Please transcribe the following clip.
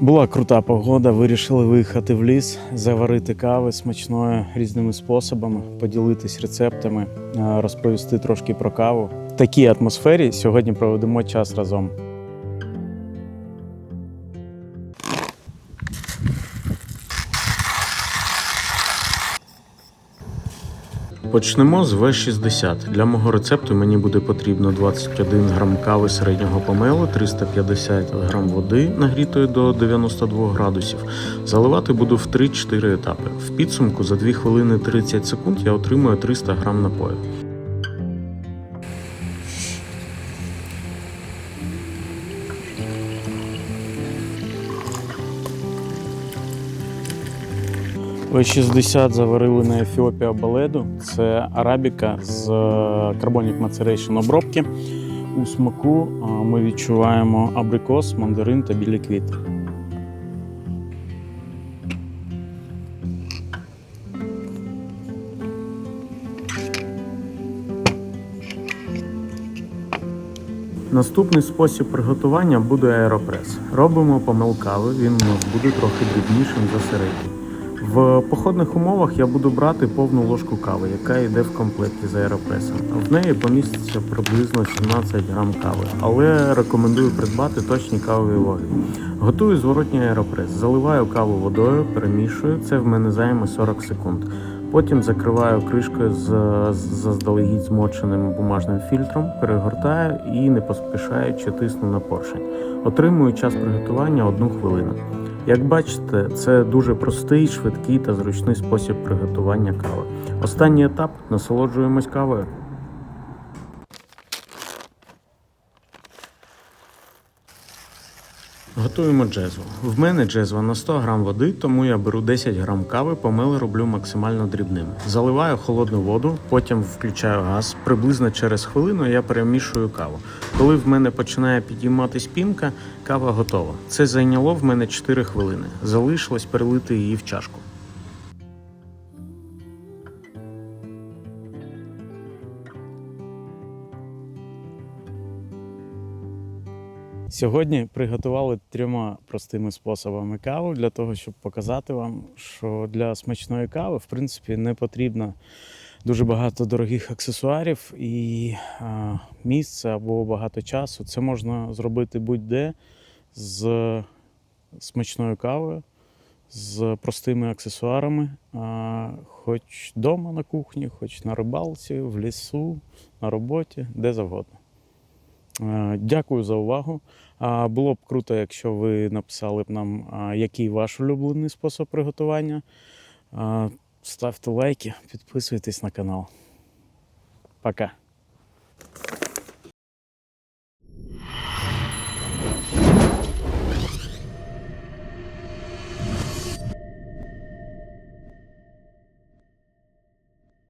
Була крута погода, вирішили виїхати в ліс, заварити кави смачною різними способами, поділитись рецептами, е, розповісти трошки про каву. В такій атмосфері сьогодні проведемо час разом. Почнемо з В60. Для мого рецепту мені буде потрібно 21 грам кави середнього помелу, 350 грам води, нагрітої до 92 градусів. Заливати буду в 3-4 етапи. В підсумку за 2 хвилини 30 секунд я отримую 300 грам напою. В60 заварили на Ефіопія Баледу. Це арабіка з е, Carbonic Maceration обробки. У смаку е, ми відчуваємо абрикос, мандарин та білі квіти. Наступний спосіб приготування буде аеропрес. Робимо помил кави, він у нас буде трохи дрібнішим за середній. В походних умовах я буду брати повну ложку кави, яка йде в комплекті з аеропресом. В неї поміститься приблизно 17 грам кави, але рекомендую придбати точні кавові ваги. Готую зворотній аеропрес, заливаю каву водою, перемішую. Це в мене займе 40 секунд. Потім закриваю кришкою з заздалегідь змоченим бумажним фільтром, перегортаю і не поспішаючи тисну на поршень. Отримую час приготування 1 хвилину. Як бачите, це дуже простий, швидкий та зручний спосіб приготування кави. Останній етап насолоджуємось кавою. Готуємо джезву. В мене джезва на 100 грам води, тому я беру 10 грам кави, помили роблю максимально дрібним. Заливаю холодну воду, потім включаю газ. Приблизно через хвилину я перемішую каву. Коли в мене починає підійматись пінка, кава готова. Це зайняло в мене 4 хвилини. Залишилось перелити її в чашку. Сьогодні приготували трьома простими способами каву для того, щоб показати вам, що для смачної кави, в принципі, не потрібно дуже багато дорогих аксесуарів і а, місце або багато часу. Це можна зробити будь-де з смачною кавою, з простими аксесуарами, а, хоч вдома на кухні, хоч на рибалці, в лісу, на роботі, де завгодно. Е, Дякую за увагу. Було б круто, якщо ви написали б нам, який ваш улюблений спосіб приготування. Ставте лайки, підписуйтесь на канал. Пока.